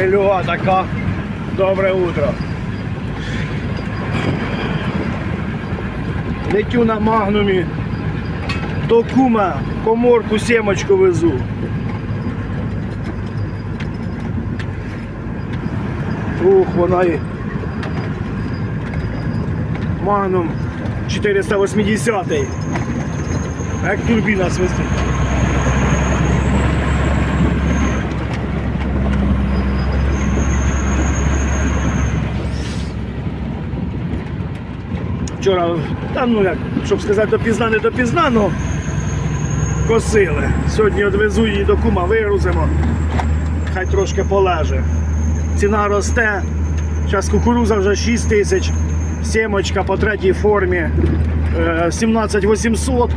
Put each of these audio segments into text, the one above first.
Пилюга така. Добре утро. Летю на магнумі. До кума коморку сімочку везу. Ух, вона і Магнум 480 Як турбіна свистить. Вчора, та ну як, щоб сказати, допізна, не допізна, ну косили. Сьогодні відвезу її до кума, вигрузимо. Хай трошки полеже. Ціна росте. Зараз кукуруза вже 6 тисяч, сімочка по третій формі е, 17 800.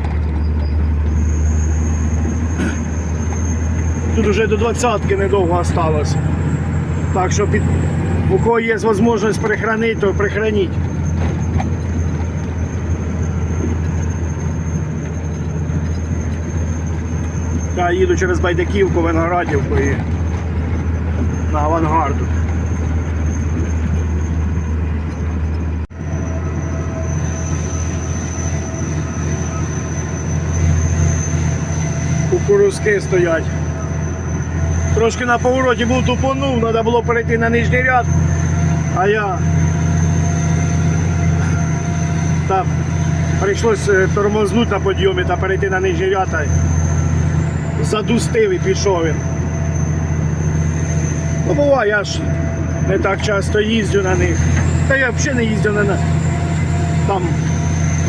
Тут вже до двадцятки недовго осталось. Так що під... у кого є можливість прихранити, то прихраніть. Я їду через Байдаківку, Виноградівку і на авангарду. Кукурузки стоять. Трошки на повороті був тупонув, треба було перейти на нижній ряд, а я та прийшлось е, тормознути на підйомі та перейти на нижній ряд. Задустив і пішов він. Ну, буває, я ж не так часто їздю на них. Та я взагалі не їздю на. Там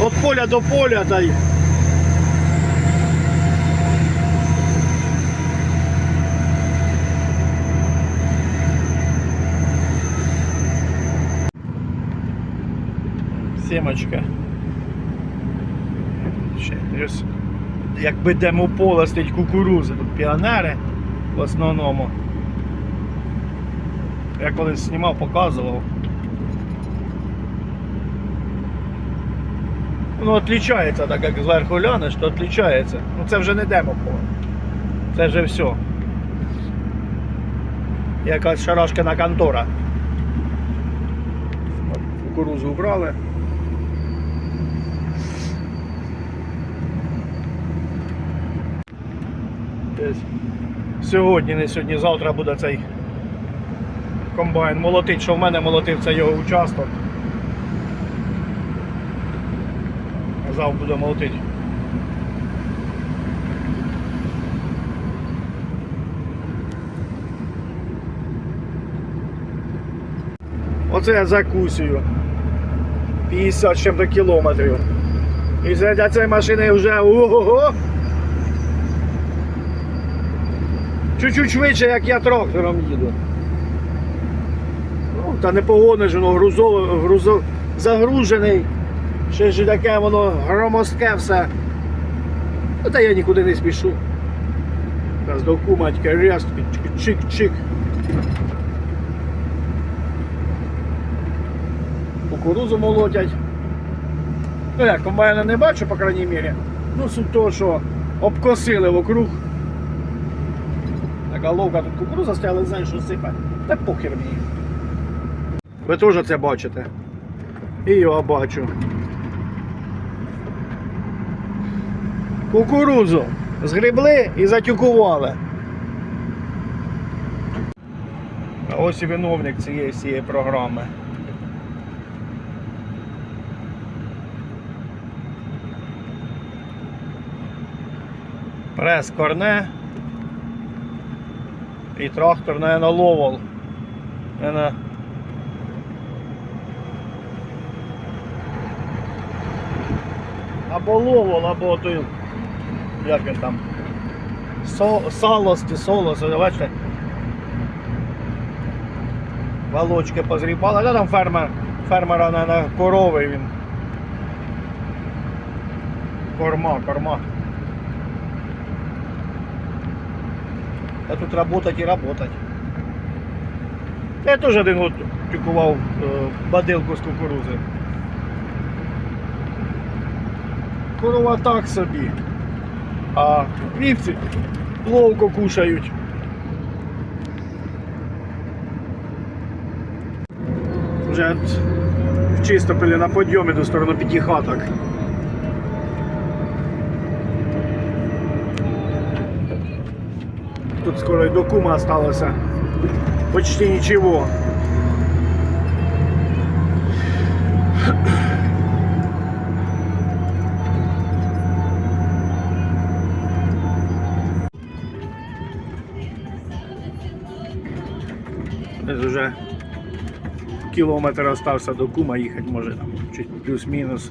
від поля до поля та й. Сімочка. Ще ось якби демополе стоїть кукурузи, тут піонери в основному. Я колись знімав, показував. Воно відрізняється, так як зверху глянеш, то відрізняється. Ну це вже не демополе. Це вже все. Якась шарашкина контора. Кукурузу убрали. Сьогодні, не сьогодні, завтра буде цей комбайн молотить, що в мене молотив це його участок. Завтра буде молотити. Оце я закусую. 50 з чим-то кілометрів. І для цієї машини вже ого-го. Чуть-чуть швидше, як я трактором їду. Ну, та не погониш, воно грузо, грузо, загружений. Ще ж таке воно громоздке все. Ну, та я нікуди не спішу. Зараз до куматька ряст, чик-чик. Кукурузу молотять. Ну як, комбайна не бачу, по крайній мірі. Ну, суть того, що обкосили вокруг. Така ловка тут кукуруза стояла, не знаю, що сипе. Та похер мені. Ви теж це бачите. І я бачу. Кукурузу згребли і затюкували. А ось і виновник цієї всієї програми. Прес корне і трактор, наверное, ловол. Наверное, або ловол, або той, як він там, Со, салості, солос, ви бачите? Волочки позрібали, а там фермер, фермера на корови він. Корма, корма. а тут работать і работать. Я теж один год тюкував э, бадилку з кукурузи. Корова так собі, а вівці ловко кушають. Вже чисто пили на підйомі до сторони п'яти хаток. Тут скоро и до кума осталось. Почти ничего. Десь вже кілометр остався до кума їхати, може там чуть плюс-мінус.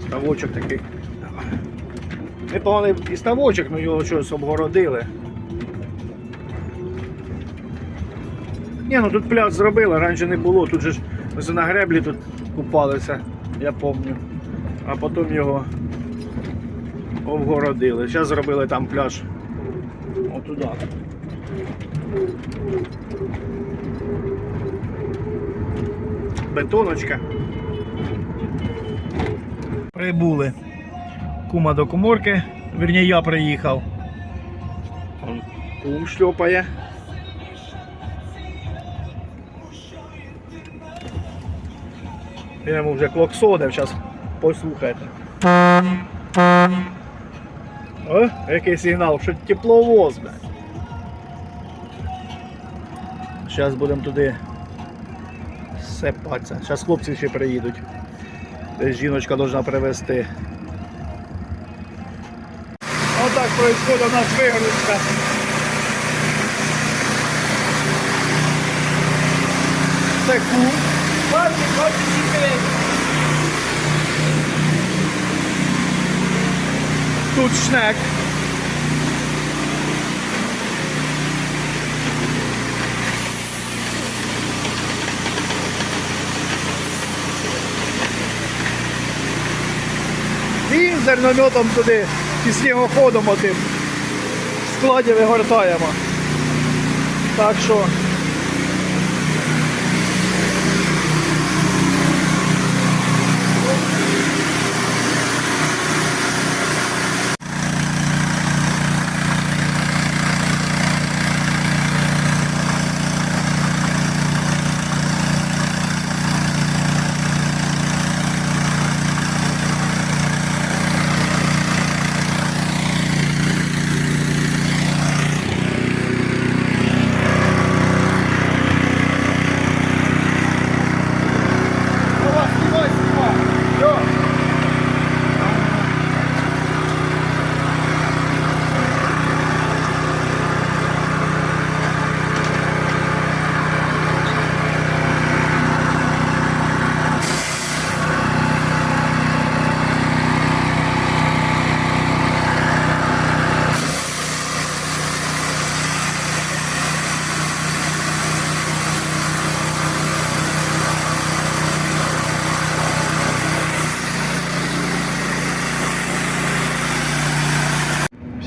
Ставочок такий. Непоганий і ставочок, але його щось обгородили. Ні, ну тут пляж зробили, раніше не було, тут же ж на греблі тут купалися, я пам'ятаю. А потім його обгородили. Зараз зробили там пляж. Отуда. Бетоночка. Прибули. Кума до коморки. Вірні, я приїхав. Кум шльопає. Йому вже клоксодив, зараз послухайте. О, який сигнал, що тепловоз, блядь. Зараз будемо туди сипатися. Зараз хлопці ще приїдуть. Десь жіночка должна привезти. Отак происходит у нас вигрузка. Це кум. Тут шнек. І зернометом туди і снігоходом отим складі вигортаємо. Так що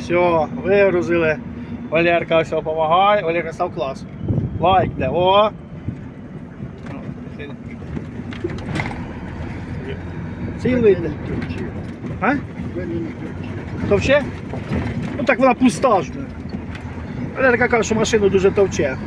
Все, вигрузили. Валерка все допомагає. Валерка став клас. Лайк де. О! Цілий. А? Товче? Ну так вона пуста ж. Валерка каже, що машину дуже товче.